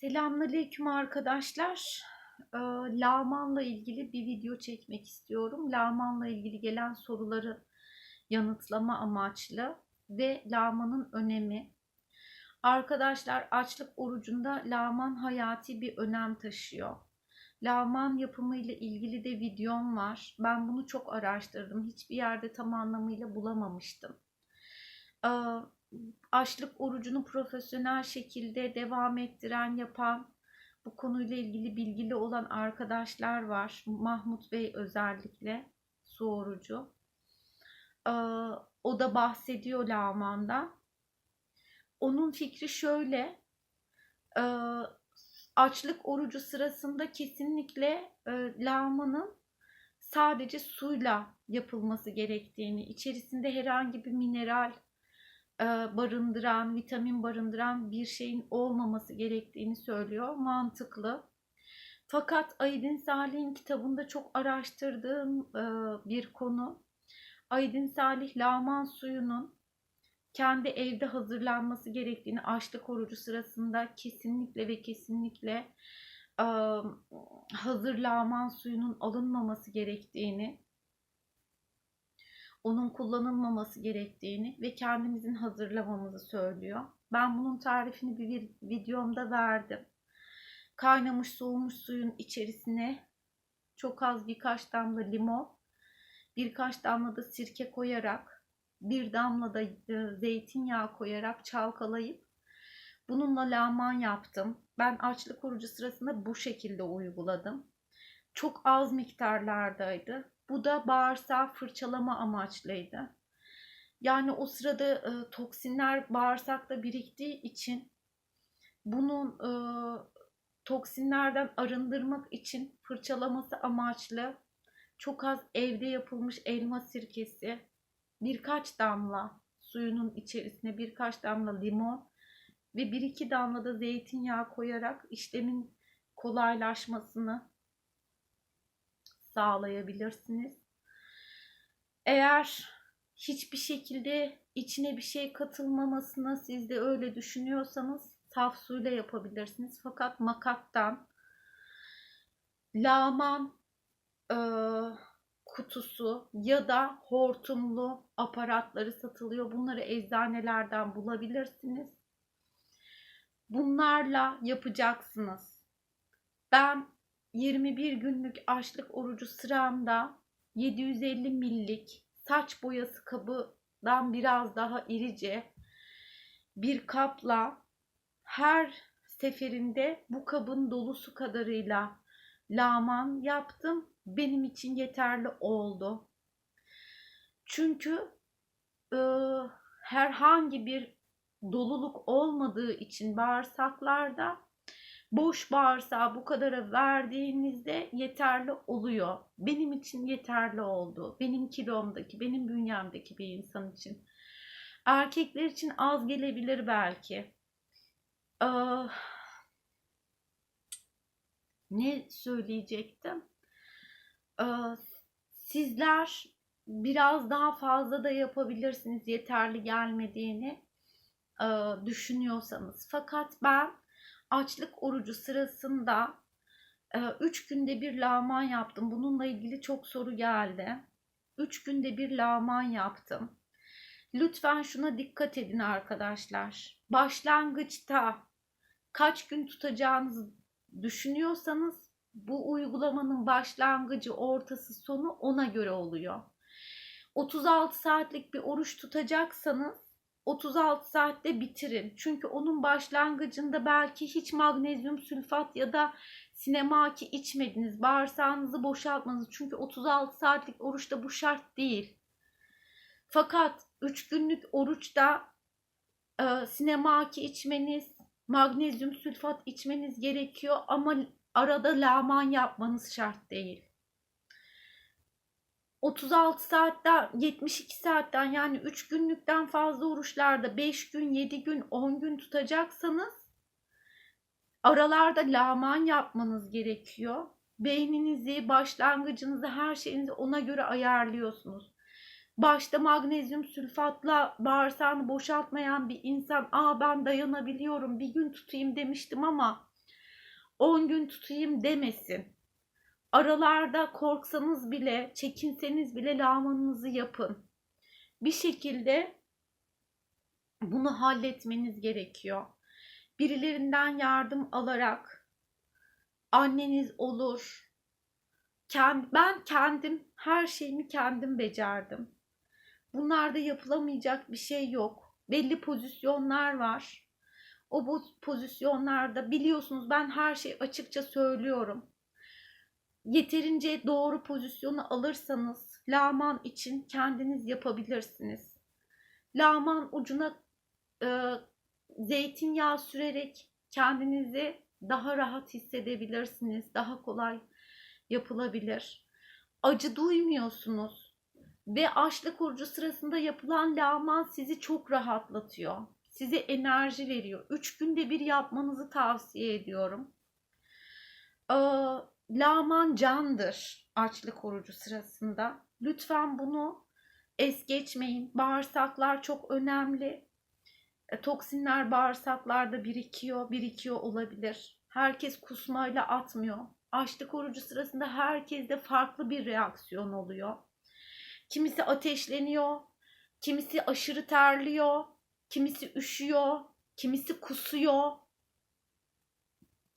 Selamünaleyküm arkadaşlar. Ee, Lağmanla ilgili bir video çekmek istiyorum. Lağmanla ilgili gelen soruları yanıtlama amaçlı ve lağmanın önemi. Arkadaşlar açlık orucunda lağman hayati bir önem taşıyor. Lağman yapımı ile ilgili de videom var. Ben bunu çok araştırdım. Hiçbir yerde tam anlamıyla bulamamıştım. Ee, açlık orucunu profesyonel şekilde devam ettiren, yapan, bu konuyla ilgili bilgili olan arkadaşlar var. Mahmut Bey özellikle su orucu. Ee, o da bahsediyor Lağman'dan. Onun fikri şöyle. E, açlık orucu sırasında kesinlikle e, lağmanın sadece suyla yapılması gerektiğini, içerisinde herhangi bir mineral barındıran, vitamin barındıran bir şeyin olmaması gerektiğini söylüyor. Mantıklı. Fakat Aydın Salih'in kitabında çok araştırdığım e, bir konu. Aydın Salih lağman suyunun kendi evde hazırlanması gerektiğini açlık orucu sırasında kesinlikle ve kesinlikle e, hazır lağman suyunun alınmaması gerektiğini onun kullanılmaması gerektiğini ve kendimizin hazırlamamızı söylüyor. Ben bunun tarifini bir videomda verdim. Kaynamış soğumuş suyun içerisine çok az birkaç damla limon, birkaç damla da sirke koyarak, bir damla da e, zeytinyağı koyarak çalkalayıp bununla lağman yaptım. Ben açlık orucu sırasında bu şekilde uyguladım. Çok az miktarlardaydı. Bu da bağırsağı fırçalama amaçlıydı. Yani o sırada e, toksinler bağırsakta biriktiği için bunun e, toksinlerden arındırmak için fırçalaması amaçlı çok az evde yapılmış elma sirkesi, birkaç damla suyunun içerisine birkaç damla limon ve bir iki damla da zeytinyağı koyarak işlemin kolaylaşmasını sağlayabilirsiniz. Eğer hiçbir şekilde içine bir şey katılmamasını siz de öyle düşünüyorsanız saf suyla yapabilirsiniz. Fakat makattan lağman e, kutusu ya da hortumlu aparatları satılıyor. Bunları eczanelerden bulabilirsiniz. Bunlarla yapacaksınız. Ben 21 günlük açlık orucu sıramda 750 millik saç boyası kabından biraz daha irice bir kapla her seferinde bu kabın dolusu kadarıyla laman yaptım. Benim için yeterli oldu. Çünkü e, herhangi bir doluluk olmadığı için bağırsaklarda boş bağırsağı bu kadara verdiğinizde yeterli oluyor. Benim için yeterli oldu. Benim kilomdaki, benim bünyemdeki bir insan için. Erkekler için az gelebilir belki. Ee, ne söyleyecektim? Ee, sizler biraz daha fazla da yapabilirsiniz yeterli gelmediğini e, düşünüyorsanız. Fakat ben açlık orucu sırasında 3 e, günde bir lağman yaptım. Bununla ilgili çok soru geldi. 3 günde bir lağman yaptım. Lütfen şuna dikkat edin arkadaşlar. Başlangıçta kaç gün tutacağınızı düşünüyorsanız bu uygulamanın başlangıcı, ortası, sonu ona göre oluyor. 36 saatlik bir oruç tutacaksanız 36 saatte bitirin. Çünkü onun başlangıcında belki hiç magnezyum sülfat ya da sinemaki içmediniz. Bağırsağınızı boşaltmanız. Çünkü 36 saatlik oruçta bu şart değil. Fakat 3 günlük oruçta e, sinemaki içmeniz, magnezyum sülfat içmeniz gerekiyor ama arada laman yapmanız şart değil. 36 saatten 72 saatten yani 3 günlükten fazla oruçlarda 5 gün, 7 gün, 10 gün tutacaksanız aralarda laman yapmanız gerekiyor. Beyninizi, başlangıcınızı, her şeyinizi ona göre ayarlıyorsunuz. Başta magnezyum sülfatla bağırsağını boşaltmayan bir insan, "Aa ben dayanabiliyorum, bir gün tutayım." demiştim ama 10 gün tutayım demesin. Aralarda korksanız bile, çekinseniz bile lağmanınızı yapın. Bir şekilde bunu halletmeniz gerekiyor. Birilerinden yardım alarak anneniz olur. ben kendim her şeyimi kendim becerdim. Bunlarda yapılamayacak bir şey yok. Belli pozisyonlar var. O bu pozisyonlarda biliyorsunuz ben her şeyi açıkça söylüyorum. Yeterince doğru pozisyonu alırsanız lağman için kendiniz yapabilirsiniz. Lağman ucuna e, zeytinyağı sürerek kendinizi daha rahat hissedebilirsiniz. Daha kolay yapılabilir. Acı duymuyorsunuz ve açlık orucu sırasında yapılan lağman sizi çok rahatlatıyor. Size enerji veriyor. Üç günde bir yapmanızı tavsiye ediyorum. Ee, lağman candır açlık orucu sırasında. Lütfen bunu es geçmeyin. Bağırsaklar çok önemli. E, toksinler bağırsaklarda birikiyor, birikiyor olabilir. Herkes kusmayla atmıyor. Açlık orucu sırasında herkeste farklı bir reaksiyon oluyor. Kimisi ateşleniyor, kimisi aşırı terliyor, kimisi üşüyor, kimisi kusuyor.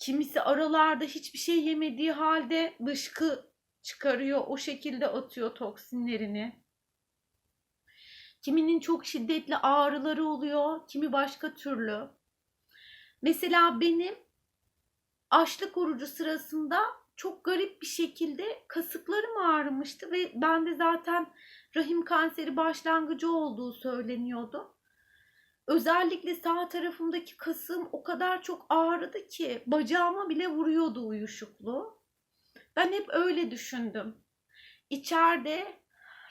Kimisi aralarda hiçbir şey yemediği halde dışkı çıkarıyor, o şekilde atıyor toksinlerini. Kiminin çok şiddetli ağrıları oluyor, kimi başka türlü. Mesela benim açlık orucu sırasında çok garip bir şekilde kasıklarım ağrımıştı ve bende zaten rahim kanseri başlangıcı olduğu söyleniyordu. Özellikle sağ tarafımdaki kasım o kadar çok ağrıdı ki bacağıma bile vuruyordu uyuşukluğu. Ben hep öyle düşündüm. İçeride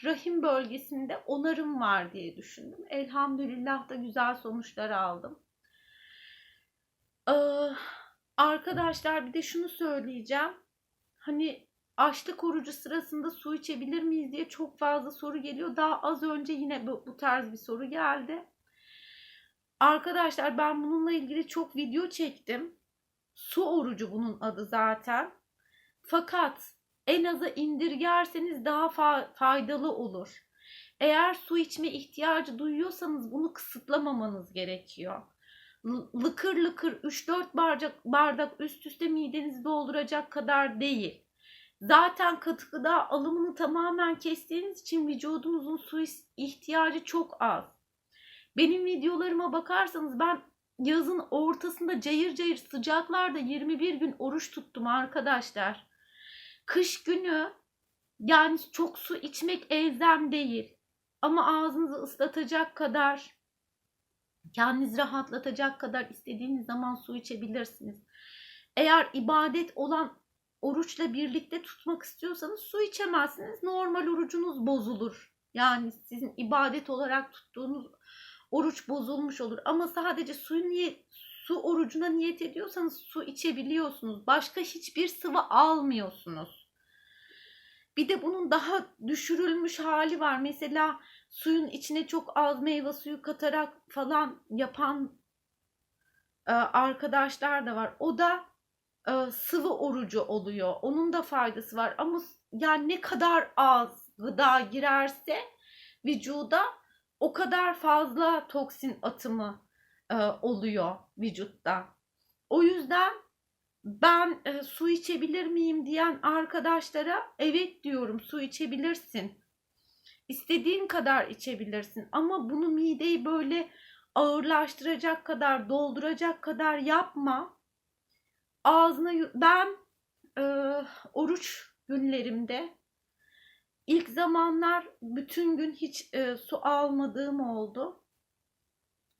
rahim bölgesinde onarım var diye düşündüm. Elhamdülillah da güzel sonuçlar aldım. Ee, arkadaşlar bir de şunu söyleyeceğim. Hani açlık orucu sırasında su içebilir miyiz diye çok fazla soru geliyor. Daha az önce yine bu, bu tarz bir soru geldi. Arkadaşlar ben bununla ilgili çok video çektim. Su orucu bunun adı zaten. Fakat en aza indirgerseniz daha fa faydalı olur. Eğer su içme ihtiyacı duyuyorsanız bunu kısıtlamamanız gerekiyor. L lıkır lıkır 3-4 bardak, bardak üst üste midenizi dolduracak kadar değil. Zaten katı gıda alımını tamamen kestiğiniz için vücudunuzun su ihtiyacı çok az. Benim videolarıma bakarsanız ben yazın ortasında cayır cayır sıcaklarda 21 gün oruç tuttum arkadaşlar. Kış günü yani çok su içmek elzem değil. Ama ağzınızı ıslatacak kadar, kendinizi rahatlatacak kadar istediğiniz zaman su içebilirsiniz. Eğer ibadet olan oruçla birlikte tutmak istiyorsanız su içemezsiniz. Normal orucunuz bozulur. Yani sizin ibadet olarak tuttuğunuz oruç bozulmuş olur. Ama sadece su niye su orucuna niyet ediyorsanız su içebiliyorsunuz. Başka hiçbir sıvı almıyorsunuz. Bir de bunun daha düşürülmüş hali var. Mesela suyun içine çok az meyve suyu katarak falan yapan e, arkadaşlar da var. O da e, sıvı orucu oluyor. Onun da faydası var. Ama yani ne kadar az gıda girerse vücuda o kadar fazla toksin atımı e, oluyor vücutta. O yüzden ben e, su içebilir miyim diyen arkadaşlara evet diyorum su içebilirsin. İstediğin kadar içebilirsin ama bunu mideyi böyle ağırlaştıracak kadar, dolduracak kadar yapma. Ağzına ben e, oruç günlerimde ilk zamanlar bütün gün hiç e, su almadığım oldu.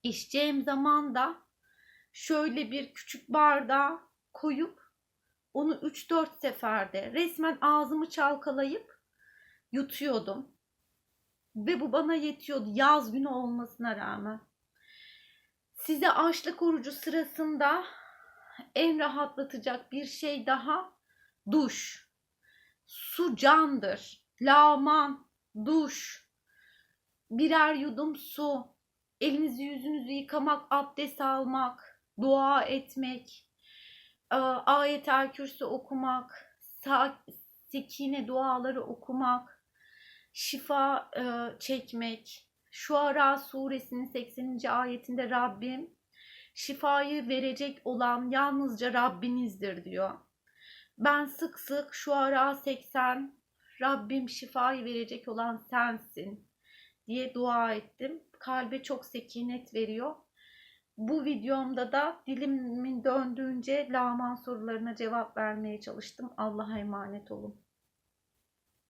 İçeceğim zaman da şöyle bir küçük bardağa koyup onu 3-4 seferde resmen ağzımı çalkalayıp yutuyordum. Ve bu bana yetiyordu yaz günü olmasına rağmen. Size açlık orucu sırasında en rahatlatacak bir şey daha duş. Su candır. Lağman, duş, birer yudum su, elinizi yüzünüzü yıkamak, abdest almak, dua etmek, e, ayetel okumak, sa- sekine duaları okumak, şifa e, çekmek. Şuara suresinin 80. ayetinde Rabbim şifayı verecek olan yalnızca Rabbinizdir diyor. Ben sık sık Şuara 80 Rabbim şifayı verecek olan sensin diye dua ettim. Kalbe çok sekinet veriyor. Bu videomda da dilimin döndüğünce Laman sorularına cevap vermeye çalıştım. Allah'a emanet olun.